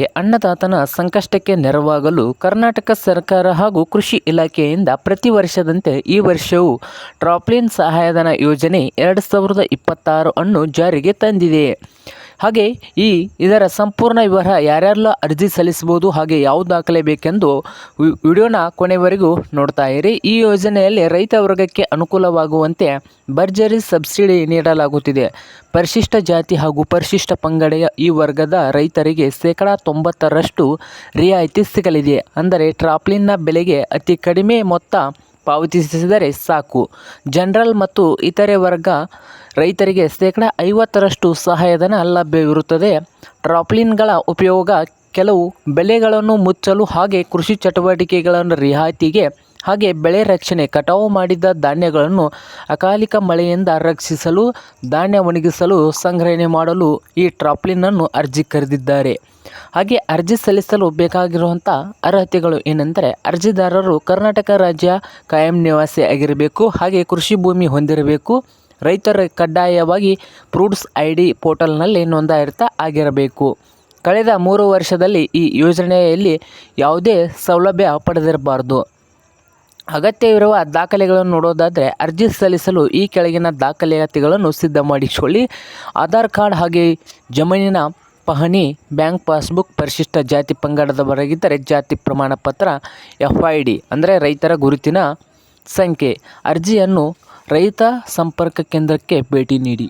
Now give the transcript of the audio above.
ಅನ್ನದಾತನ ಸಂಕಷ್ಟಕ್ಕೆ ನೆರವಾಗಲು ಕರ್ನಾಟಕ ಸರ್ಕಾರ ಹಾಗೂ ಕೃಷಿ ಇಲಾಖೆಯಿಂದ ಪ್ರತಿ ವರ್ಷದಂತೆ ಈ ವರ್ಷವೂ ಟ್ರಾಪ್ಲಿನ್ ಸಹಾಯಧನ ಯೋಜನೆ ಎರಡು ಸಾವಿರದ ಇಪ್ಪತ್ತಾರು ಅನ್ನು ಜಾರಿಗೆ ತಂದಿದೆ. ಹಾಗೆ ಈ ಇದರ ಸಂಪೂರ್ಣ ವಿವರ ಯಾರ್ಯಾರೆಲ್ಲ ಅರ್ಜಿ ಸಲ್ಲಿಸಬಹುದು ಹಾಗೆ ಯಾವ ದಾಖಲೆ ಬೇಕೆಂದು ವಿಡಿಯೋನ ಕೊನೆವರೆಗೂ ನೋಡ್ತಾ ಇರಿ. ಈ ಯೋಜನೆಯಲ್ಲಿ ರೈತ ವರ್ಗಕ್ಕೆ ಅನುಕೂಲವಾಗುವಂತೆ ಭರ್ಜರಿ ಸಬ್ಸಿಡಿ ನೀಡಲಾಗುತ್ತಿದೆ. ಪರಿಶಿಷ್ಟ ಜಾತಿ ಹಾಗೂ ಪರಿಶಿಷ್ಟ ಪಂಗಡೆಯ ಈ ವರ್ಗದ ರೈತರಿಗೆ ಶೇಕಡ ತೊಂಬತ್ತರಷ್ಟು ರಿಯಾಯಿತಿ ಸಿಗಲಿದೆ. ಅಂದರೆ ಟ್ರಾಪ್ಲಿನ್ನ ಬೆಲೆಗೆ ಅತಿ ಕಡಿಮೆ ಮೊತ್ತ ಪಾವತಿಸಿದರೆ ಸಾಕು. ಜನರಲ್ ಮತ್ತು ಇತರೆ ವರ್ಗ ರೈತರಿಗೆ ಶೇಕಡ ಐವತ್ತರಷ್ಟು ಸಹಾಯಧನ ಲಭ್ಯವಿರುತ್ತದೆ. ಟ್ರಾಪ್ಲಿನ್ಗಳ ಉಪಯೋಗ ಕೆಲವು ಬೆಳೆಗಳನ್ನು ಮುಚ್ಚಲು ಹಾಗೆ ಕೃಷಿ ಚಟುವಟಿಕೆಗಳನ್ನು ರಿಯಾಯಿತಿಗೆ ಹಾಗೆ ಬೆಳೆ ರಕ್ಷಣೆ, ಕಟಾವು ಮಾಡಿದ ಧಾನ್ಯಗಳನ್ನು ಅಕಾಲಿಕ ಮಳೆಯಿಂದ ರಕ್ಷಿಸಲು, ಧಾನ್ಯ ಒಣಗಿಸಲು ಸಂಗ್ರಹಣೆ ಮಾಡಲು ಈ ಟ್ರಾಪ್ಲಿನನ್ನು ಅರ್ಜಿ ಕರೆದಿದ್ದಾರೆ. ಹಾಗೆ ಅರ್ಜಿ ಸಲ್ಲಿಸಲು ಬೇಕಾಗಿರುವಂಥ ಅರ್ಹತೆಗಳು ಏನೆಂದರೆ ಅರ್ಜಿದಾರರು ಕರ್ನಾಟಕ ರಾಜ್ಯ ಕಾಯಂ ನಿವಾಸಿ ಆಗಿರಬೇಕು, ಹಾಗೆ ಕೃಷಿ ಭೂಮಿ ಹೊಂದಿರಬೇಕು, ರೈತರ ಕಡ್ಡಾಯವಾಗಿ ಫ್ರೂಟ್ಸ್ ಐ ಡಿ ಪೋರ್ಟಲ್ನಲ್ಲಿ ನೋಂದಾಯಿತ ಆಗಿರಬೇಕು. ಕಳೆದ ಮೂರು ವರ್ಷದಲ್ಲಿ ಈ ಯೋಜನೆಯಲ್ಲಿ ಯಾವುದೇ ಸೌಲಭ್ಯ ಪಡೆದಿರಬಾರ್ದು. ಅಗತ್ಯವಿರುವ ದಾಖಲೆಗಳನ್ನು ನೋಡೋದಾದರೆ ಅರ್ಜಿ ಸಲ್ಲಿಸಲು ಈ ಕೆಳಗಿನ ದಾಖಲಾತಿಗಳನ್ನು ಸಿದ್ಧ ಮಾಡಿಕೊಳ್ಳಿ. ಆಧಾರ್ ಕಾರ್ಡ್ ಹಾಗೆ ಜಮೀನಿನ ಪಹಣಿ, ಬ್ಯಾಂಕ್ ಪಾಸ್ಬುಕ್, ಪರಿಶಿಷ್ಟ ಜಾತಿ ಪಂಗಡದವರಾಗಿದ್ದರೆ ಜಾತಿ ಪ್ರಮಾಣ ಪತ್ರ ಎಫ್ ಐ ಡಿ ಅಂದರೆ ರೈತರ ಗುರುತಿನ ಸಂಖ್ಯೆ. ಅರ್ಜಿಯನ್ನು ರೈತ ಸಂಪರ್ಕ ಕೇಂದ್ರಕ್ಕೆ ಭೇಟಿ ನೀಡಿ.